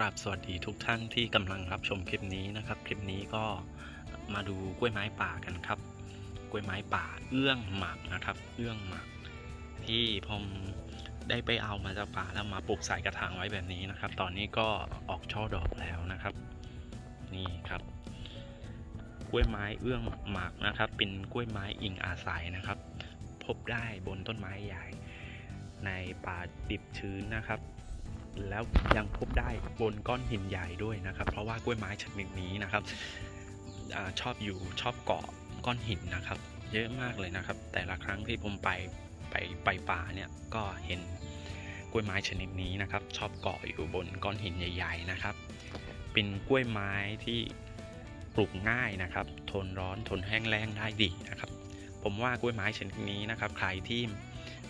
ครับสวัสดีที่กำลังรับชมคลิปนี้นะครับ คลิปนี้ก็มาดูกล้วยไม้ป่ากันครับ กล้วยไม้ป่าเอื้องหมากนะครับ เอื้องหมากที่ผมได้ไปเอามาจากป่าแล้วมาปลูกใส่กระถางไว้แบบนี้นะครับ ตอนนี้ก็ออกช่อดอกแล้วนะครับ นี่ครับ กล้วยไม้เอื้องหมากนะครับ เป็นกล้วยไม้อิงอาศัยนะครับ พบได้บนต้นไม้ใหญ่ ในป่าดิบชื้นนะครับ แล้วยังพบได้บนก้อนหินใหญ่ด้วยนะครับ เพราะว่ากล้วยไม้ชนิดนี้นะครับอชอบอยู่ชอบเกาะก้อนหินนะครับ เยอะมากเลยนะครับ แต่ละครั้งที่ผมไปไปไปป่าเนี่ยก็เห็นกล้วยไม้ชนิดนี้นะครับ ชอบเกาะอยู่บนก้อนหินใหญ่ ๆนะครับ เป็นกล้วยไม้ที่ปลูกง่ายนะครับ ทนร้อนทนแห้งแล้งได้ดีนะครับ ผมว่ากล้วยไม้ชนิดนี้นะครับ ใครที่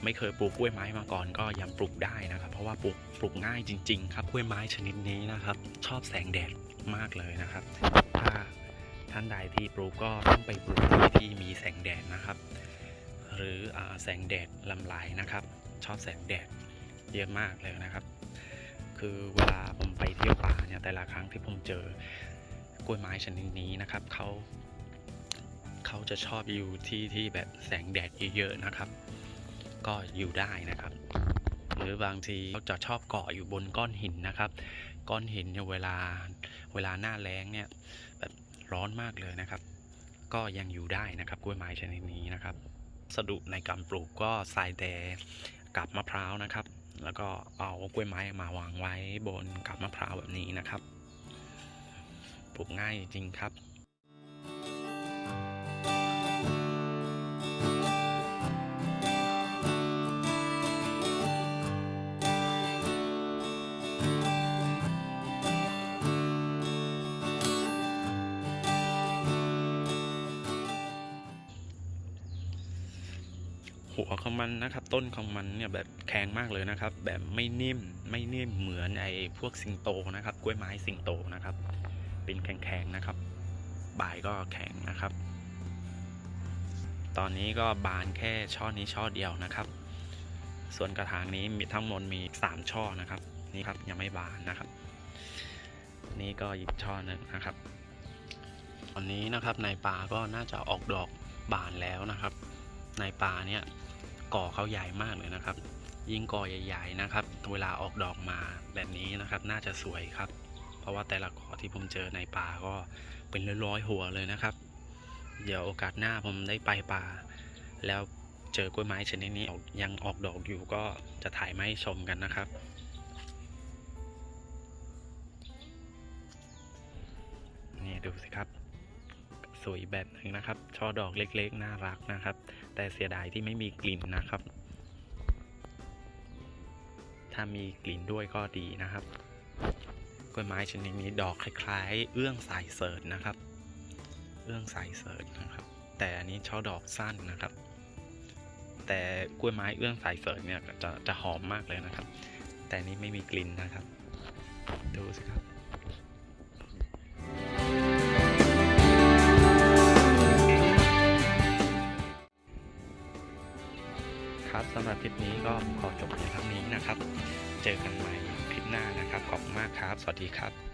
ไม่เคยปลูกกล้วยไม้มาก่อนก็ยังปลูกได้นะครับ เพราะว่าปลูกปลูกง่ายจริง ๆ ครับกล้วยไม้ชนิดนี้นะครับ ชอบแสงแดดมากเลยนะครับ ถ้าท่านใดที่ปลูกก็ต้องไปปลูกที่ที่มีแสงแดดนะครับ หรืออแสงแดดลำลายนะครับ ชอบแสงแดดเยอะมากเลยนะครับ คือเวลาผมไปเที่ยวป่าเนี่ยแต่ละครั้งที่ผมเจอกล้วยไม้ชนิดนี้นะครับเขาเขาจะชอบอยู่ที่ที่แบบแสงแดดเยอะๆนะครับ ก็อยู่ได้นะครับ หรือบางทีเขาจะชอบเกาะอยู่บนก้อนหินนะครับ ก้อนหินเนี่ยเวลาเวลาหน้าแล้งเนี่ยแบบร้อนมากเลยนะครับ ก็ยังอยู่ได้นะครับกล้วยไม้ชนิดนี้นะครับสดุในการปลูกก็ทรายแดกับมะพร้าวนะครับ แล้วก็เอากล้วยไม้มาวางไว้บนกับมะพร้าวแบบนี้นะครับ ปลูกง่ายจริงครับ หัวของมันนะครับ ต้นของมันเนี่ยแบบแข็งมากเลยนะครับ แบบไม่นิ่มไม่นิ่มเหมือนไอ้พวกสิงโตนะครับ กล้วยไม้สิงโตนะครับ เป็นแข็งๆนะครับใบก็แข็งนะครับ ตอนนี้ก็บานแค่ช่อนี้ช่อเดียวนะครับ ส่วนกระถางนี้มีทั้งหมดมีสามช่อนะครับนี่ครับยังไม่บานนะครับ นี่ก็อีกช่อหนึ่งนะครับ ตอนนี้นะครับในป่าก็น่าจะออกดอกบานแล้วนะครับ ในป่าเนี่ยก่อเขาใหญ่มากเลยนะครับ ยิ่งก่อใหญ่ ๆนะครับ เวลาออกดอกมาแบบนี้นะครับ น่าจะสวยครับ เพราะว่าแต่ละก่อที่ผมเจอในป่าก็เป็นร้อยๆหัวเลยนะครับ เดี๋ยวโอกาสหน้าผมได้ไปป่า แล้วเจอกล้วยไม้ชนิดนี้ออกยังออกดอกอยู่ก็จะถ่ายมาให้ชมกันนะครับนี่ดูสิครับ สวยแบบหนึ่งนะครับ ช่อดอกเล็กๆ น่ารักนะครับ แต่เสียดายที่ไม่มีกลิ่นนะครับ ถ้ามีกลิ่นด้วยก็ดีนะครับกล้วยไม้ชนิดนี้ดอกคล้ายๆ เอื้องสายเสิร์ชนะครับ เอื้องสายเสิร์ชนะครับ แต่อันนี้ช่อดอกสั้นนะครับ แต่กล้วยไม้เอื้องสายเสิร์ชเนี่ยจะจะหอมมากเลยนะครับ แต่อันนี้ไม่มีกลิ่นนะครับ ดูสิครับ ครับสำหรับคลิปนี้ก็ขอจบเพียงเท่านี้นะครับ เจอกันใหม่คลิปหน้านะครับ ขอบคุณมากครับ สวัสดีครับ